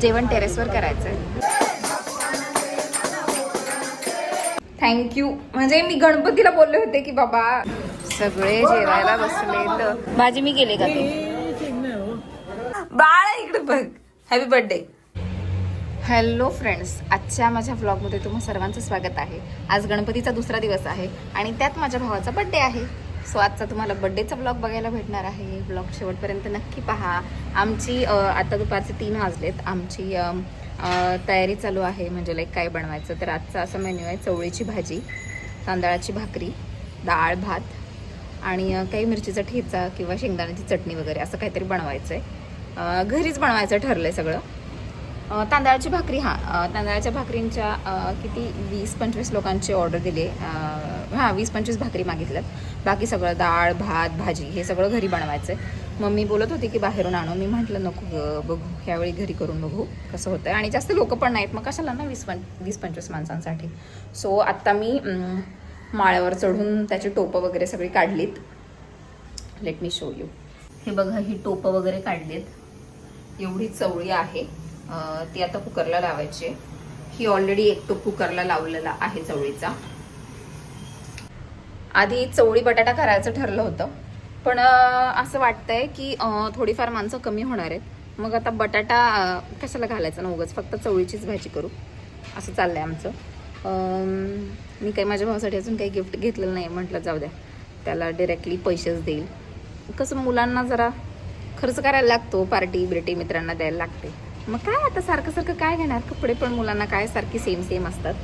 जेवण टेरेसवर करायचं आहे थँक्यू म्हणजे मी गणपतीला बोलले होते की बाबा सगळे जेवायला बसले भाजी मी केले का ते? बाळ इकडे बघ. हॅपी बर्थडे हॅलो फ्रेंड्स आजच्या माझ्या व्लॉगमध्ये तुम्हा सर्वांचं स्वागत आहे. आज गणपतीचा दुसरा दिवस आहे आणि त्यात माझ्या भावाचा बड्डे आहे. सो आजचा तुम्हाला बड्डेचा ब्लॉग बघायला भेटणार आहे. ब्लॉग शेवटपर्यंत नक्की पहा. आमची आता दुपारचे तीन वाजलेत. आमची तयारी चालू आहे. म्हणजे लाईक काय बनवायचं? तर आजचा असा मेन्यू आहे चवळीची भाजी तांदळाची भाकरी डाळ भात आणि काही मिरचीचा ठेचा किंवा शेंगदाण्याची चटणी वगैरे असं काहीतरी बनवायचं आहे घरीच बनवायचं ठरलं आहे सगळं तांदळाची भाकरी हां. तांदळाच्या भाकरींच्या किती? वीस पंचवीस लोकांची ऑर्डर दिली आहे हां वीस पंचवीस भाकरी मागितल्यात. बाकी सगळं डाळ भात भाजी हे सगळं घरी बनवायचं आहे मम्मी बोलत होती की बाहेरून आणू. मी म्हटलं नको बघू. ह्यावेळी घरी करून बघू कसं होतं आणि जास्त लोक पण नाहीत. मग कशाला ना वीस पं वीस पंचवीस माणसांसाठी. सो आत्ता मी माळ्यावर चढून त्याची टोपं वगैरे सगळी काढलीत. लेट मी शो यू हे बघा ही टोपं वगैरे काढलीत. एवढी चवळी आहे. ती आता कुकरला लावायची आहे. ही ऑलरेडी एक टोप कुकरला लावलेला आहे चवळीचा. आधी चवळी बटाटा करायचं ठरलं होतं. पण असं वाटतंय की थोडीफार माणसं कमी होणार आहेत. मग आता बटाटा कशाला घालायचा ना उगाच? फक्त चवळीचीच भाजी करू. असं चाललंय आमचं. मी काही माझ्या भावासाठी अजून काही गिफ्ट घेतलेलं नाही म्हटलं जाऊ द्या. त्याला डिरेक्टली पैसेच देईल. कसं मुलांना जरा खर्च करायला लागतो पार्टी बिर्टी मित्रांना द्यायला लागते. मग काय आता सारखं सारखं काय घेणार? कपडे पण मुलांना काय सारखी सेम सेम असतात.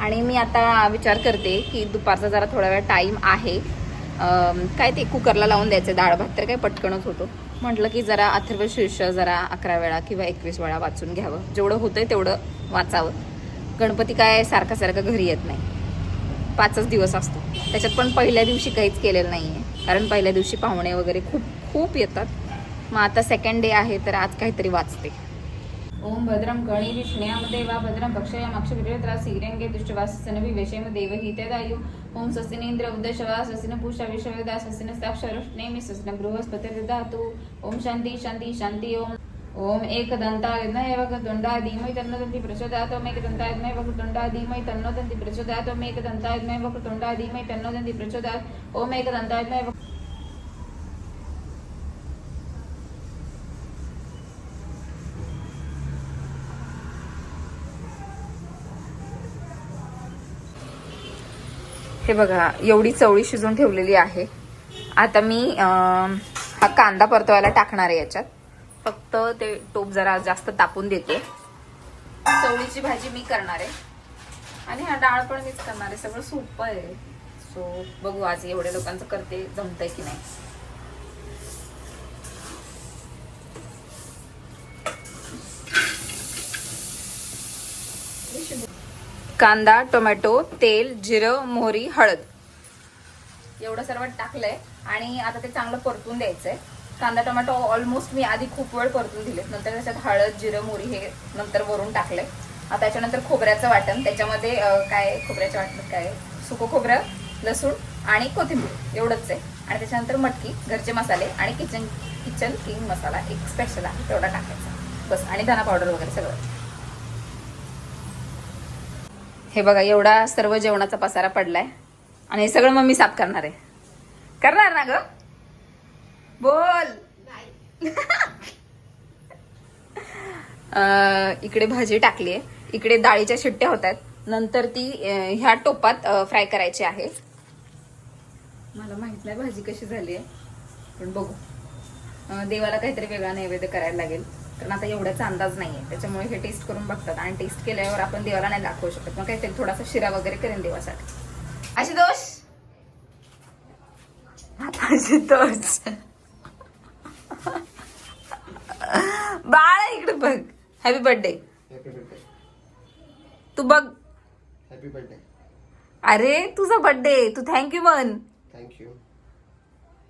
आणि मी आता विचार करते की दुपारचा जरा थोडा वेळ टाईम आहे. काय ते कुकरला लावून द्यायचं डाळ भात तर काय पटकनच होतो. म्हटलं की जरा अथर्व शीर्ष जरा अकरा वेळा किंवा एकवीस वेळा वाचून घ्यावं. जेवढं होतंय तेवढं वाचावं. गणपती काय सारखा सारखा घरी येत नाही. पाचच दिवस असतो. त्याच्यात पण पहिल्या दिवशी काहीच केलेलं नाही आहे कारण पहिल्या दिवशी पाहुणे वगैरे खूप खूप येतात. मग आता सेकंड डे आहे तर आज काहीतरी वाचते. ओम भद्रम गणी विष्णयाम देवा भद्रम भक्षयाम अक्षविरेत्रा श्रीरंगे दुष्टवासन विवेशेम देवही तेदायु ओम स्वस्तिनेंद्र उदशवा स्वस्तिन पूषा विश्ववेदा स्वस्तिन साक्षरष्णेमि स्वस्तिन बृहस्पतिर्दधातु ओम शांती शांती शांती ओम। ओम एकदन्ताय विद्महे वक्रतुण्डाय धीमहि तन्नो दन्ति प्रचोदयात् ओम एकदन्ताय विद्महे वक्रतुण्डाय धीमहि तन्नो दन्ति प्रचोदयात् ओम एकदन्ताय विद्महे वक्रतुण्डाय धीमहि तन्नो दन्ति प्रचोदयात् ओम एकदन्ताय विद्महे हे बघा एवढी चवळी शिजून ठेवलेली आहे. आता मी हा कांदा परतवायला टाकणार आहे याच्यात. फक्त ते टोप जरा जास्त तापून देते. चवळीची भाजी मी करणार आहे. आणि हा डाळ पण मीच करणार आहे. सगळं सोपं आहे. सो बघू आज एवढ्या लोकांचं करते जमतंय की नाही. कांदा टोमॅटो तेल जिरं मोहरी हळद. एवढं सर्व टाकलंय आणि आता ते चांगलं परतून द्यायचंय. कांदा टोमॅटो ऑलमोस्ट मी आधी खूप वेळ परतून दिले नंतर त्याच्यात हळद जिरं मोहरी हे नंतर वरून टाकलंय. आता त्याच्यानंतर खोबऱ्याचं वाटण. त्याच्यामध्ये काय खोबऱ्याच्या वाटण काय सुकं खोबरं लसूण आणि कोथिंबीर. एवढंच आहे. आणि त्याच्यानंतर मटकी घरचे मसाले आणि किचन किचन किंग मसाला. एक स्पेशल आहे. तेवढा टाकायचा. बस. आणि धना पावडर वगैरे सगळं. हे बघा एवढा सर्व जेवणाचा पसारा पडलाय. आणि हे सगळं मम्मी साफ करणार आहे. करणार ना ग? बोल. इकडे भाजी टाकली आहे इकडे डाळीच्या शिट्ट्या होत आहेत नंतर ती ह्या टोपात फ्राय करायची आहे. मला माहीत नाही भाजी कशी झाली आहे पण बघू. देवाला काहीतरी वेगळा नैवेद्य करायला लागेल. कारण आता एवढ्याचा अंदाज नाहीये. त्याच्यामुळे हे टेस्ट करून बघतात आणि टेस्ट केल्यावर आपण देवाला नाही दाखवू शकत. मग काहीतरी थोडासा शिरा वगैरे करेन देवासाठी. अशी दोष बाळा इकडे बघ. हॅपी बर्थडे हॅपी बर्थडे तू बघ. हॅपी बर्थडे अरे तुझा बर्थडे तू थँक्यू म्हण. थँक्यू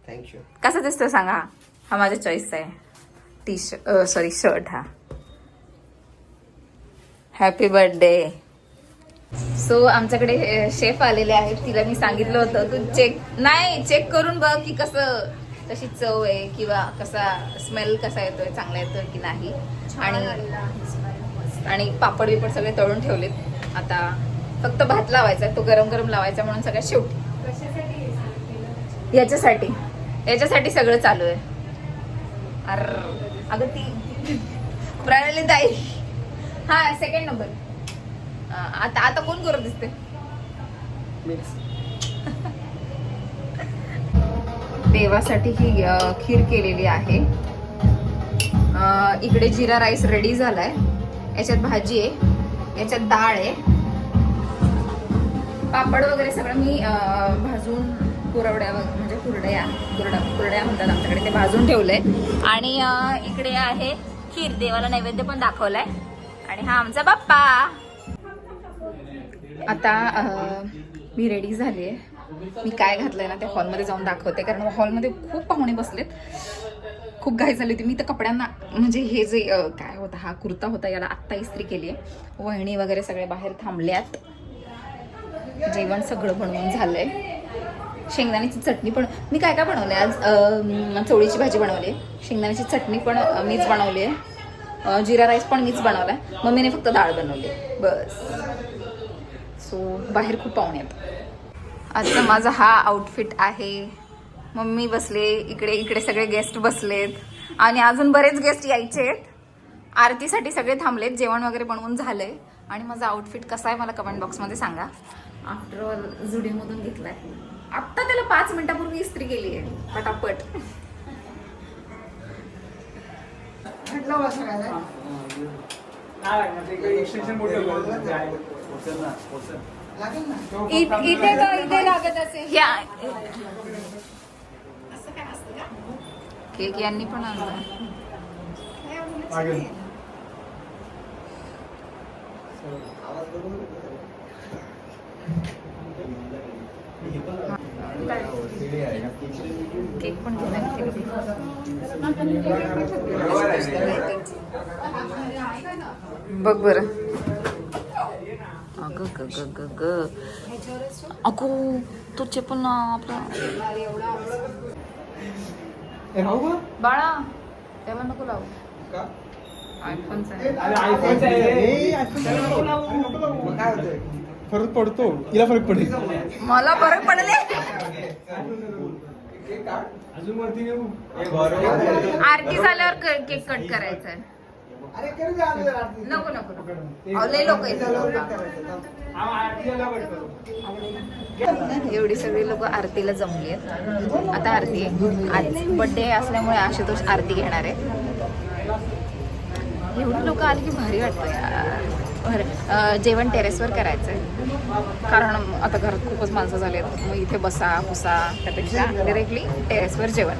थँक्यू कसा दिसतो सांगा. हा माझ्या चॉईसचा आहे. टी शर्ट सॉरी शर्ट हा. हॅपी बर्थडे सो आमच्याकडे शेफ आलेले आहेत. तिला मी सांगितलं होतं तू चेक नाही चेक करून बघ की कसं कशी चव आहे किंवा कसा स्मेल कसा येतोय चांगला येतोय की नाही. आणि आणि पापड बिपड सगळे तळून ठेवलेत. आता फक्त भात लावायचा तो गरम गरम लावायचा म्हणून सगळ्यात शेवटी. याच्यासाठी. याच्यासाठी सगळं चालू आहे. अर अगं ती प्रणाली ताई. हा सेकंड नंबर आता आता कोण करत दिसते देवासाठी ही खीर केलेली आहे. इकडे जिरा राईस रेडी झालाय. याच्यात भाजी आहे. याच्यात डाळ आहे. पापड वगैरे सगळं मी भाजून म्हणजे कुरड्या कुरड्या कुरड्या म्हणतात आमच्याकडे ते भाजून ठेवलंय. आणि इकडे आहे खीर देवाला नैवेद्य पण दाखवलाय. आणि हा आमचा बाप्पा. आता मी रेडी झाली आहे. मी काय घातलंय ना त्या हॉलमध्ये जाऊन दाखवते. कारण हॉलमध्ये खूप पाहुणे बसलेत. खूप घाई झाली होती. मी तर कपड्यांना म्हणजे हे जे काय होता हा कुर्ता होता याला आत्ता इस्त्री केली आहे. वहिणी वगैरे सगळे बाहेर थांबल्यात. जेवण सगळं बनवून झालंय. शेंगदाण्याची चटणी पण मी काय काय बनवले आज? चवळीची भाजी बनवली शेंगदाण्याची चटणी पण मीच बनवली आहे जिरा राईस पण मीच बनवला आहे मम्मीने फक्त डाळ बनवली बस. सो बाहेर खूप पाहुणे आहेत. आजचा माझा हा आउटफिट आहे. मम्मी बसले इकडे इकडे सगळे गेस्ट बसलेत. आणि अजून बरेच गेस्ट यायचे आहेत. आरतीसाठी सगळे थांबलेत जेवण वगैरे बनवून झालंय. आणि माझा आउटफिट कसा आहे मला कमेंट बॉक्समध्ये सांगा. आफ्टर ऑल जुडीमधून घेतलाय. आत्ता त्याला पाच मिनिटापूर्वी इस्त्री केली आहे. पटापट. इथे का इथे लागत असेल? या. केक यांनी पण आणला. केक पण बघ बर. अग ग ग ग ग. अगो तुझे पण आपलं राहू का? बाळा त्याला नको लावू. आयफोनचा लावू. मग काय होतंय? फरक पडतो? तिला फरक पडेल. मला फरक पडले? आरती झाल्यावर केक कट करायचा आहे नको नको. लय लोक एवढी सगळी लोक आरतीला जमली आहेत. आता आरती आज बर्थडे असल्यामुळे आशुतोष आरती घेणार आहे. एवढी लोक आली की भारी वाटतं यार. बरं. जेवण टेरेसवर करायचं आहे कारण आता घरात खूपच माणसं झाली आहेत मग इथे बसा पुसा त्यापेक्षा डिरेक्टली टेरेसवर जेवण.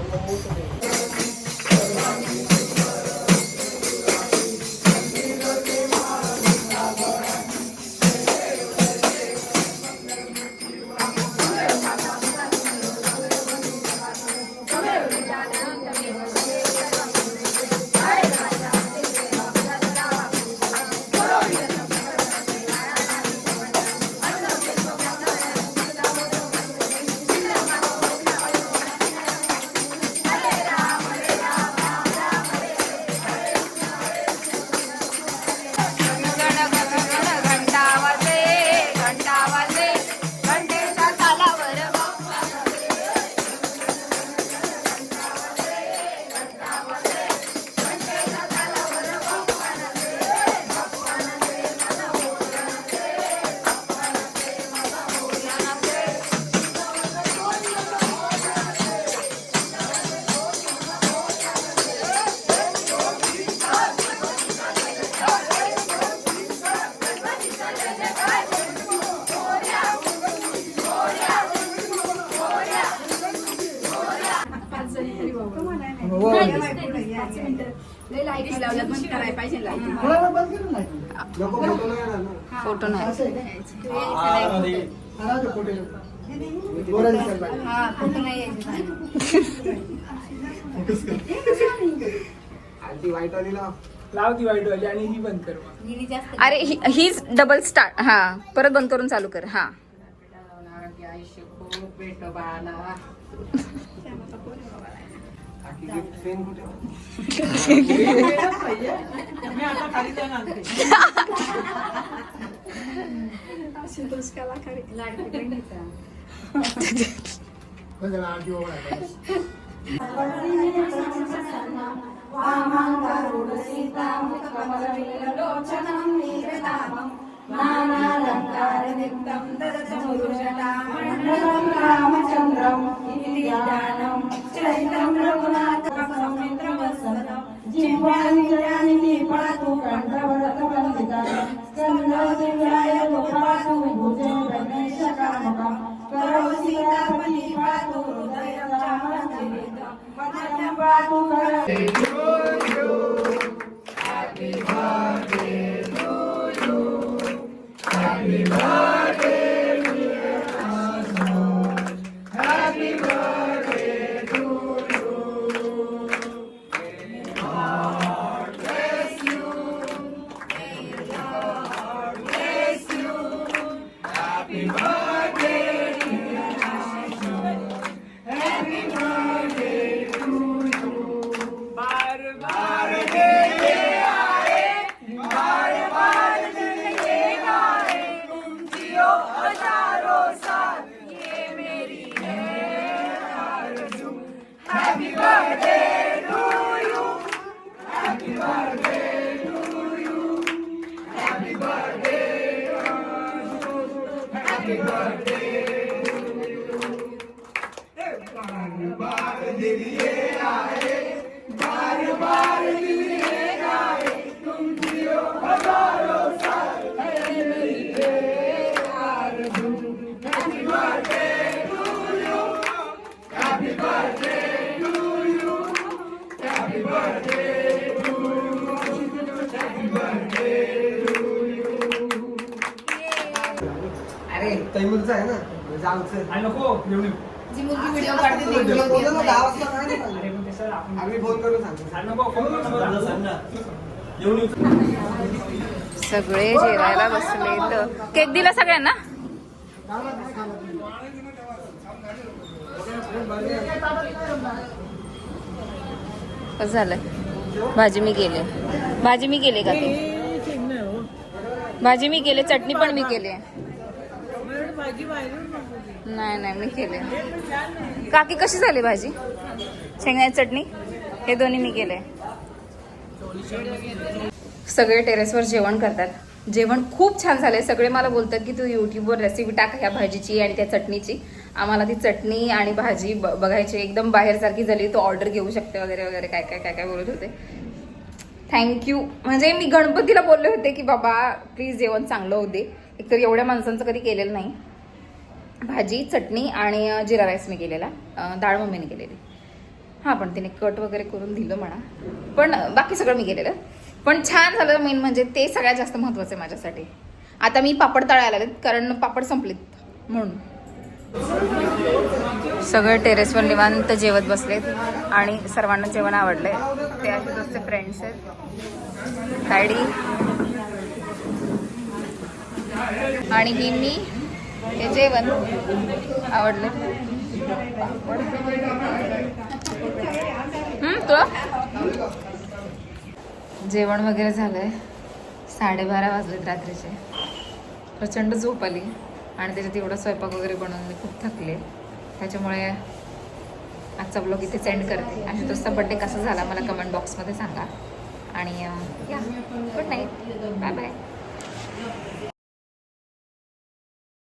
कोणाला बंद करू नाही. नको, फोटो नाही येणार ना. फोटो नाही. असं आहे का? हा, राहू दे, फोटो नको. गोरा दिसायला पाहिजे. आरती वाईट आली ना लाव. ती वाईट वाली आणि ही बंद कर मग. अरे ही- हीच डबल स्टार्ट हा परत बंद करून चालू कर. हा. Aman karu besi tamu, kekamaran milik doca nam, milik tamu. Pen कुठे बघ जरा आरती ओवाळा आता. अरे आहे ना? म्हणजे आमचं. आणि नको येऊन येऊ. जी मुलगी व्हिडिओ काढते ती तुला video बोललो ना, घेत दहा नाही. वाजता काय नाही अरे पण ते सर आपण आम्ही फोन करून सांगतो. आणि नको फोन करू नका. सगळे जेवायला बसले केक दिला सगळ्यांना? कसं झालं भाजी मी केली. भाजी मी केली का ती? भाजी मी केली चटणी पण मी केली. नाही नाही मी केले. काकी कशी झाली भाजी? शेंगण्याची चटणी? हे दोन्ही मी केले. सगळे टेरेसवर जेवण करतात. जेवण खूप छान झालंय. सगळे मला बोलतात की तू युट्यूबवर रेसिपी टाक ह्या भाजीची आणि त्या चटणीची. आम्हाला ती चटणी आणि भाजी ब- बघायची. एकदम बाहेरसारखी झाली. तू ऑर्डर घेऊ शकते वगैरे वगैरे काय काय काय काय बोलत होते. थँक्यू म्हणजे मी गणपतीला बोलले होते की बाबा प्लीज जेवण चांगलं होते एकतर एवढ्या माणसांचं कधी केलेलं नाही. भाजी चटणी आणि जिरा राईस मी केलेला. डाळ मम्मीने केलेली. हां पण तिने कट वगैरे करून दिलं म्हणा. पण बाकी सगळं मी केलेलं. पण छान झालं मेन म्हणजे ते सगळ्यात जास्त महत्त्वाचं आहे माझ्यासाठी. आता मी पापड तळायला लागलेत कारण पापड संपलेत म्हणून. सगळे टेरेसवर निवांत जेवत बसलेत आणि सर्वांना जेवण आवडलंय. ते असे दोस्त फ्रेंड्स आहेत. तायडी. आणि ही मी हे जेवण आवडलं. तुला? जेवण वगैरे झालंय. साडेबारा वाजलेत रात्रीचे. प्रचंड झोप आली. आणि त्याच्यात एवढा स्वयंपाक वगैरे बनवून मी खूप थकले. त्याच्यामुळे आजचा ब्लॉग इथे सेंड करते. आणि तुझा बड्डे कसा झाला मला कमेंट बॉक्समध्ये सांगा. आणि या. Good night bye bye